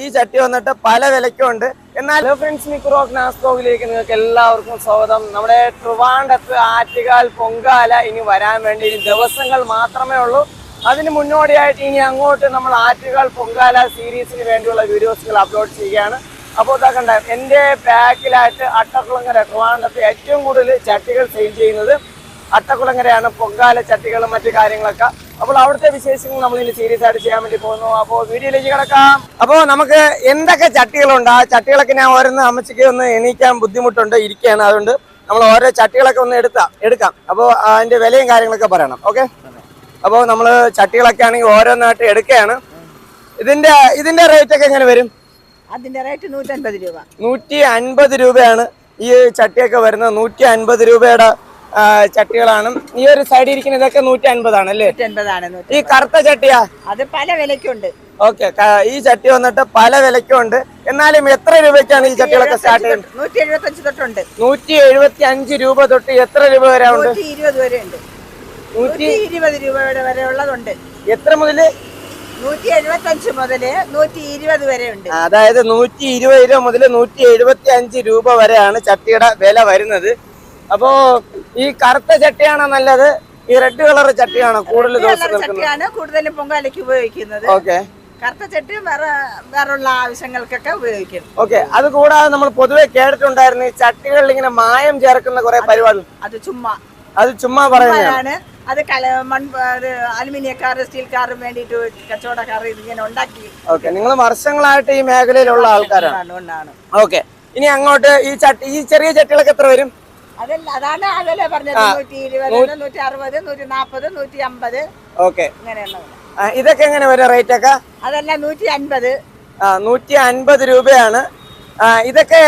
ഈ ചട്ടി വന്നിട്ട് പല വിലയ്ക്കും എന്നാൽ ഹലോ ഫ്രണ്ട്സ് മിക്രോക്ക് നാസ്കോവിലേക്ക് നിങ്ങൾക്ക് എല്ലാവർക്കും സ്വാഗതം. നമ്മുടെ ട്രിവാൻഡത്ത് ആറ്റുകാൽ പൊങ്കാല ഇനി വരാൻ വേണ്ടി ദിവസങ്ങൾ മാത്രമേ ഉള്ളൂ. അതിന് മുന്നോടിയായിട്ട് ഇനി അങ്ങോട്ട് നമ്മൾ ആറ്റുകാൽ പൊങ്കാല സീരീസിന് വേണ്ടിയുള്ള വീഡിയോസുകൾ അപ്ലോഡ് ചെയ്യുകയാണ്. അപ്പോൾ ഇതാ കണ്ട എന്റെ ബാക്കിലായിട്ട് അട്ടക്കുളങ്ങര ട്രിവാൻഡത്ത് ഏറ്റവും കൂടുതൽ ചട്ടികൾ സെയിൽ ചെയ്യുന്നത് അട്ടക്കുളങ്ങരയാണ്. പൊങ്കാല ചട്ടികളും മറ്റു കാര്യങ്ങളൊക്കെ. അപ്പോൾ അവിടുത്തെ വിശേഷങ്ങൾ നമ്മൾ ഇനി സീരിയസ് ആയിട്ട് ചെയ്യാൻ വേണ്ടി പോകുന്നു. അപ്പോൾ വീഡിയോയിലേക്ക് കിടക്കാം. അപ്പോൾ നമുക്ക് എന്തൊക്കെ ചട്ടികളുണ്ട്? ആ ചട്ടികളൊക്കെ ഞാൻ ഓരോന്ന് അമ്മച്ചിക്ക് ഒന്ന് എണീക്കാൻ ബുദ്ധിമുട്ടുണ്ട് ഇരിക്കുകയാണ്. അതുകൊണ്ട് നമ്മൾ ഓരോ ചട്ടികളൊക്കെ ഒന്ന് എടുത്താം എടുക്കാം. അപ്പോൾ അതിന്റെ വിലയും കാര്യങ്ങളൊക്കെ പറയണം ഓക്കെ? അപ്പോൾ നമ്മൾ ചട്ടികളൊക്കെ ആണെങ്കിൽ ഓരോന്നായിട്ട് എടുക്കുകയാണ്. ഇതിന്റെ ഇതിന്റെ റേറ്റ് ഒക്കെ എങ്ങനെ വരും? അതിന്റെ റേറ്റ് നൂറ്റി അൻപത് രൂപ. നൂറ്റി അൻപത് രൂപയാണ് ഈ ചട്ടിയൊക്കെ വരുന്നത്. നൂറ്റി അൻപത് രൂപയുടെ ചട്ടികളാണ്. ഈ ഒരു സൈഡിൽ ഇരിക്കുന്ന ഇതൊക്കെ നൂറ്റി അൻപതാണ് അല്ലേ ഈ കറുത്ത ചട്ടിയാ? അത് പല വിലക്കുണ്ട്. ഓക്കെ ഈ ചട്ടി വന്നിട്ട് പല വിലക്കുണ്ട്. എന്നാലും എത്ര രൂപയ്ക്കാണ് ഈ ചട്ടികളൊക്കെ സ്റ്റാർട്ട് ചെയ്യുന്നത് നൂറ്റി എഴുപത്തഞ്ച് തൊട്ടുണ്ട്. നൂറ്റി എഴുപത്തി അഞ്ച് രൂപ തൊട്ട് എത്ര രൂപ വരെ ഉണ്ട് ഇരുപത് വരെ ഉണ്ട് നൂറ്റി ഇരുപത് രൂപ വരെ ഉള്ളതുണ്ട്. എത്ര മുതൽ? നൂറ്റി എഴുപത്തഞ്ച് മുതൽ നൂറ്റി ഇരുപത് വരെ ഉണ്ട് അതായത് നൂറ്റി ഇരുപത് രൂപ മുതൽ നൂറ്റി എഴുപത്തി അഞ്ച് രൂപ വരെയാണ് ചട്ടിയുടെ വില വരുന്നത്. അപ്പോ ഈ കറുത്ത ചട്ടിയാണോ നല്ലത്? ഈ റെഡ് കളർ ചട്ടിയാണോ കൂടുതൽ ദിവസം ചട്ടിയാണ് കൂടുതലും പൊങ്കാലയ്ക്ക് ഉപയോഗിക്കുന്നത്. ഓക്കെ കറുത്ത ചട്ടി വേറെ വേറെയുള്ള ആവശ്യങ്ങൾക്കൊക്കെ ഉപയോഗിക്കും ഓക്കെ അത് കൂടാതെ നമ്മൾ പൊതുവെ കേട്ടിട്ടുണ്ടായിരുന്നു ഈ ചട്ടികളിൽ ഇങ്ങനെ മായം ചേർക്കുന്ന കുറെ പരിപാടി. അത് ചുമ്മാ. അത് ചുമ്മാ പറയുന്നതാണ്. അത് കല മൺ കാർ സ്റ്റീൽ സ്റ്റീൽക്കാരും വേണ്ടിയിട്ട് കച്ചവടക്കാർ ഇതിങ്ങനെ ഉണ്ടാക്കി. ഓക്കെ നിങ്ങൾ വർഷങ്ങളായിട്ട് ഈ മേഖലയിലുള്ള ആൾക്കാരാണ്. ഓക്കെ ഇനി അങ്ങോട്ട് ഈ ചട്ടി ഈ ചെറിയ ചട്ടികളൊക്കെ എത്ര വരും? അതല്ല അതാണ് അതല്ലേ പറഞ്ഞത്? നൂറ്റി ഇരുപത് നൂറ്റി അറുപത് നൂറ്റി നാപ്പത് നൂറ്റി അമ്പത് ഓക്കെ ഇതൊക്കെ എങ്ങനെ വരും റേറ്റ് ഒക്കെ? അതല്ല നൂറ്റി അൻപത് ആ നൂറ്റി അൻപത് രൂപയാണ് ഇതൊക്കെ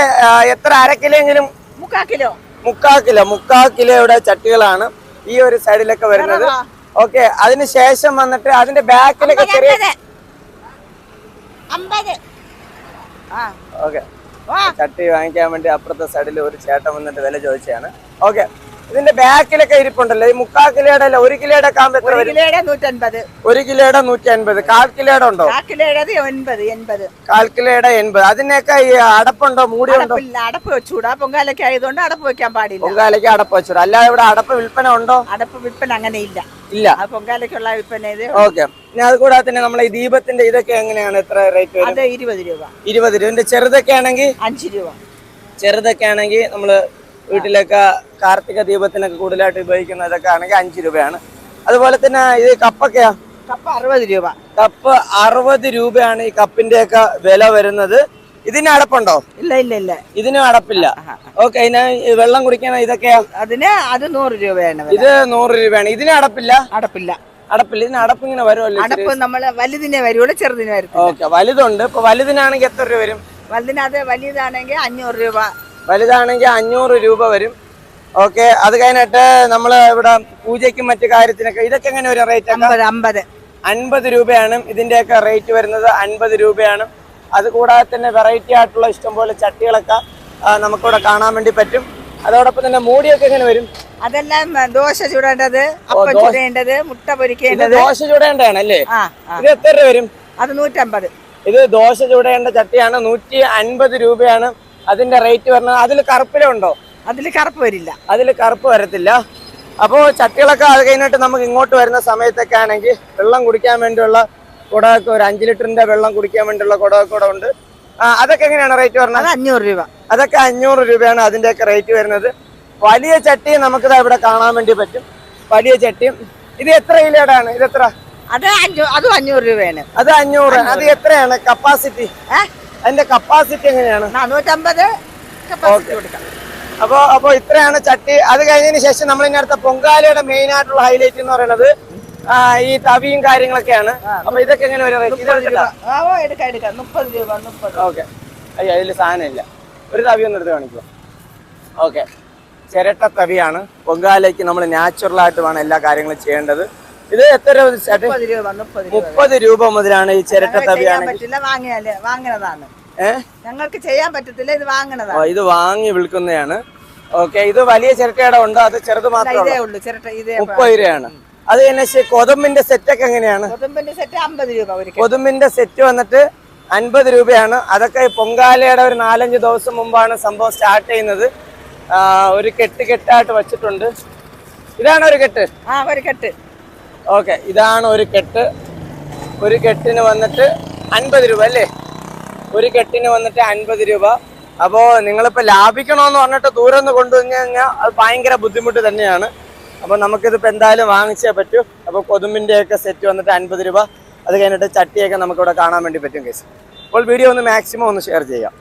എത്ര അര കിലോ എങ്കിലും? മുക്കാ കിലോ. മുക്കാ കിലോ മുക്കാ കിലോയുടെ ചട്ടികളാണ് ഈ ഒരു സൈഡിലൊക്കെ വരുന്നത്. ഓക്കെ അതിന് ശേഷം വന്നിട്ട് അതിന്റെ ബാക്കിലൊക്കെ ചെറിയ ഓക്കെ. ചട്ടി വാങ്ങിക്കാൻ വേണ്ടി അപ്പുറത്തെ സൈഡിൽ ഒരു ചേട്ടൻ വന്നിട്ട് വില ചോദിച്ചാണ് ഓക്കെ ഇതിന്റെ ബാക്കിലൊക്കെ ഇരിപ്പുണ്ടല്ലോ. ഈ മുക്കാ കിലോയുടെ അല്ല ഒരു കിലോയുടെ ആകുമ്പോ എത്ര ഒരു വരും? കിലോയുടെ നൂറ്റൻപത്. ഒരു കിലോയുടെ നൂറ്റി അൻപത് കാൽ കിലോയുടെ ഉണ്ടോ? കാ കിലോയുടെ എൺപത് എൺപത്. കാൽ കിലോയുടെ എൺപത്. അതിനൊക്കെ ഈ അടപ്പുണ്ടോ? മൂടി അടപ്പില്ല അടപ്പ് വെച്ചൂടാ പൊങ്കാലൊക്കെ ആയതുകൊണ്ട് അടപ്പ് വെക്കാൻ പാടില്ല. പൊങ്കാലയ്ക്ക് അടപ്പ് വെച്ചോ അല്ലാതെ ഇവിടെ അടപ്പ് വിൽപ്പന ഉണ്ടോ? അടപ്പ് വിൽപ്പന അങ്ങനെ ഇല്ല. ഇല്ല. ആ പൊങ്കാലയ്ക്കുള്ള വിൽപ്പന ഇത് ഓക്കെ. പിന്നെ അത് കൂടാതെ തന്നെ നമ്മളെ ഈ ദീപത്തിന്റെ ഇതൊക്കെ എങ്ങനെയാണ്? എത്ര റേറ്റ് വരും? അത് ഇരുപത് രൂപ. ഇരുപത് രൂപ. ഇതിന്റെ ചെറുതൊക്കെ ആണെങ്കിൽ അഞ്ച് രൂപ. ചെറുതൊക്കെ ആണെങ്കിൽ നമ്മൾ വീട്ടിലൊക്കെ കാർത്തിക ദീപത്തിനൊക്കെ കൂടുതലായിട്ട് ഉപയോഗിക്കുന്ന ഇതൊക്കെ ആണെങ്കിൽ അഞ്ച് രൂപയാണ്. അതുപോലെ തന്നെ ഇത് കപ്പൊക്കെയാ? കപ്പ അറുപത് രൂപ. കപ്പ് അറുപത് രൂപയാണ് ഈ കപ്പിന്റെ ഒക്കെ വില വരുന്നത്. ഇതിന് അടപ്പുണ്ടോ? ഇല്ല ഇല്ല ഇല്ല. ഇതിനും അടപ്പില്ല. ഓക്കെ ഇതിന് വെള്ളം കുടിക്കാൻ ഇതൊക്കെയാ? അതിന് അത് നൂറ് രൂപയാണ്. ഇത് നൂറ് രൂപയാണ്. ഇതിന് അടപ്പില്ല? അടപ്പില്ല. അടപ്പില്ല. ഇതിന് അടപ്പ് ഇങ്ങനെ വരുമല്ലോ അടപ്പ് നമ്മൾ വലുതിനെ വരുള്ളൂ ചെറുതിനെ വരും ഓക്കെ വലുതുണ്ട്. ഇപ്പൊ വലുതിനാണെങ്കിൽ എത്ര രൂപ വരും? വലുതിനത് വലിയതാണെങ്കിൽ അഞ്ഞൂറ് രൂപ വലുതാണെങ്കിൽ അഞ്ഞൂറ് രൂപ വരും. ഓക്കെ അത് കഴിഞ്ഞിട്ട് നമ്മൾ ഇവിടെ പൂജയ്ക്കും മറ്റു കാര്യത്തിനൊക്കെ ഇതൊക്കെ എങ്ങനെ ഒരു റേറ്റ് അമ്പത് അൻപത് രൂപയാണ് ഇതിന്റെയൊക്കെ റേറ്റ് വരുന്നത് അൻപത് രൂപയാണ്. അതുകൂടാതെ തന്നെ വെറൈറ്റി ആയിട്ടുള്ള ഇഷ്ടംപോലെ ചട്ടികളൊക്കെ നമുക്കിവിടെ കാണാൻ വേണ്ടി പറ്റും. അതോടൊപ്പം തന്നെ മൂടിയൊക്കെ എങ്ങനെ വരും? അതെല്ലാം ദോശ ചുടേണ്ടത് അപ്പം. ചുടേണ്ടത് മുട്ട പൊരിക്കേണ്ടത്. ദോശ ചുടേണ്ടതാണ് അല്ലേ ആ ആ. ഇത് എത്ര രൂപ വരും? അത് നൂറ്റമ്പത്. ഇത് ദോശ ചുടേണ്ട ചട്ടിയാണ് നൂറ്റി അൻപത് രൂപയാണ്. അതിന്റെ റേറ്റ് വരുന്നത് അതിൽ കറുപ്പിലുണ്ടോ അതിൽ കറുപ്പ് വരില്ല. അതിൽ കറുപ്പ് വരത്തില്ല. അപ്പോൾ ചട്ടികളൊക്കെ അത് കഴിഞ്ഞിട്ട് നമുക്ക് ഇങ്ങോട്ട് വരുന്ന സമയത്തൊക്കെ ആണെങ്കിൽ വെള്ളം കുടിക്കാൻ വേണ്ടിയുള്ള കുടമൊക്കെ ഒരു അഞ്ച് ലിറ്ററിന്റെ വെള്ളം കുടിക്കാൻ വേണ്ടിയുള്ള കുടമൊക്കെ കൂടെ ഉണ്ട്. ആ, അതൊക്കെ എങ്ങനെയാണ് റേറ്റ് വരുന്നത് അത് അഞ്ഞൂറ് രൂപ. അതൊക്കെ അഞ്ഞൂറ് രൂപയാണ് അതിന്റെയൊക്കെ റേറ്റ് വരുന്നത്. വലിയ ചട്ടി നമുക്കിത് ഇവിടെ കാണാൻ വേണ്ടി പറ്റും. വലിയ ചട്ടിയും. ഇത് എത്ര കിലോടാണ് ഇത് എത്ര? അത് അഞ്ഞൂ അഞ്ഞൂറ് രൂപയാണ്. അത് അഞ്ഞൂറ്. അത് എത്രയാണ്? കപ്പാസിറ്റി അതിന്റെ കപ്പാസിറ്റി എങ്ങനെയാണ്? നാനൂറ്റമ്പത് അപ്പോ അപ്പോ ഇത്രയാണ് ചട്ടി. അത് കഴിഞ്ഞതിന് ശേഷം നമ്മൾ ഇനി അടുത്ത പൊങ്കാലയുടെ മെയിൻ ആയിട്ടുള്ള ഹൈലൈറ്റ് എന്ന് പറയുന്നത് ഈ തവിയും കാര്യങ്ങളൊക്കെയാണ്. അപ്പൊ ഇതൊക്കെ എങ്ങനെ ഓക്കെ അയ്യോ അതിൽ സാധനം ഇല്ല. ഒരു തവി ഒന്ന് എടുത്ത് കാണിക്കുക ഓക്കെ ചിരട്ട തവിയാണ്. പൊങ്കാലയ്ക്ക് നമ്മൾ നാച്ചുറൽ ആയിട്ട് വേണം എല്ലാ കാര്യങ്ങളും ചെയ്യേണ്ടത്. ഇത് എത്ര രൂപ മുപ്പത് രൂപ മുതലാണ് ഈ ചിരട്ട തവിയാണ് വാങ്ങണതാണ്. ഞങ്ങൾക്ക് ചെയ്യാൻ പറ്റത്തില്ല ഇത് വാങ്ങണതാണ്. ഇത് വാങ്ങി വിൽക്കുന്നതാണ്. ഓക്കെ ഇത് വലിയ ചിരട്ടയുടെ ഉണ്ടോ? അത് ചെറുത് മാത്രമേ ഉള്ളൂ. ചിരട്ട ഇതേ മുപ്പത് രൂപയാണ്. അത് ശേ- കൊതുമ്പിന്റെ സെറ്റ് ഒക്കെ എങ്ങനെയാണ്? കൊതുമ്പിന്റെ സെറ്റ് അമ്പത് രൂപ. കൊതുമ്പിന്റെ സെറ്റ് വന്നിട്ട് അൻപത് രൂപയാണ്. അതൊക്കെ പൊങ്കാലയുടെ ഒരു നാലഞ്ച് ദിവസം മുമ്പാണ് സംഭവം സ്റ്റാർട്ട് ചെയ്യുന്നത്. ഒരു കെട്ട് കെട്ടായിട്ട് വെച്ചിട്ടുണ്ട്. ഇതാണ് ഒരു കെട്ട്. ആ ഒരു കെട്ട്. ഓക്കെ ഇതാണ് ഒരു കെട്ട്. ഒരു കെട്ടിന് വന്നിട്ട് അൻപത് രൂപ അല്ലേ? ഒരു കെട്ടിന് വന്നിട്ട് അൻപത് രൂപ. അപ്പോൾ നിങ്ങളിപ്പോൾ ലാഭിക്കണമെന്ന് പറഞ്ഞിട്ട് ദൂരം നിന്ന് കൊണ്ടുവന്നു കഴിഞ്ഞാൽ അത് ഭയങ്കര ബുദ്ധിമുട്ട് തന്നെയാണ്. അപ്പോൾ നമുക്കിതിപ്പോൾ എന്തായാലും വാങ്ങിച്ചേ പറ്റൂ. അപ്പോൾ കൊതുമ്പിന്റെയൊക്കെ സെറ്റ് വന്നിട്ട് അൻപത് രൂപ. അത് കഴിഞ്ഞിട്ട് ചട്ടിയൊക്കെ നമുക്കിവിടെ കാണാൻ വേണ്ടി പറ്റും കേസ് അപ്പോൾ വീഡിയോ ഒന്ന് മാക്സിമം ഒന്ന് ഷെയർ ചെയ്യാം.